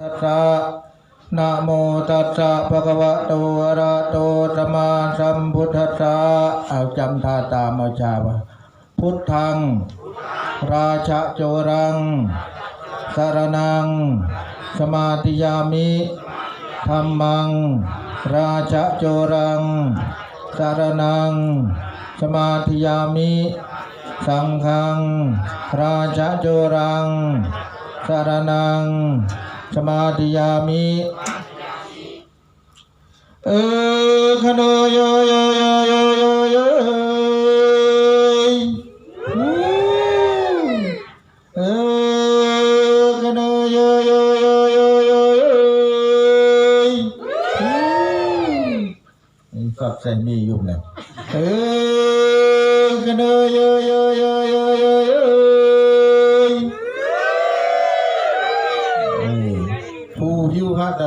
ตัสสะนะโมตัสสะภะคะวะโตอะระโตสัมมาสัมพุทธัสสะเอาจำท่าตามเอาชาวะพุทธัง ราชะโจรัง สารนัง สมาธิยามิธรรมัง ราชะโจรัง สารนัง สมาธิยามิ สังฆัง ราชะโจรัง สารนัง สมาธิยามิเออขนโยโยโยโยโยโยเออขนโยโยโยโยโยโยอืมไอ้สับใส่มีอยู่เลยเออขนโยโยโยโยโย โยเ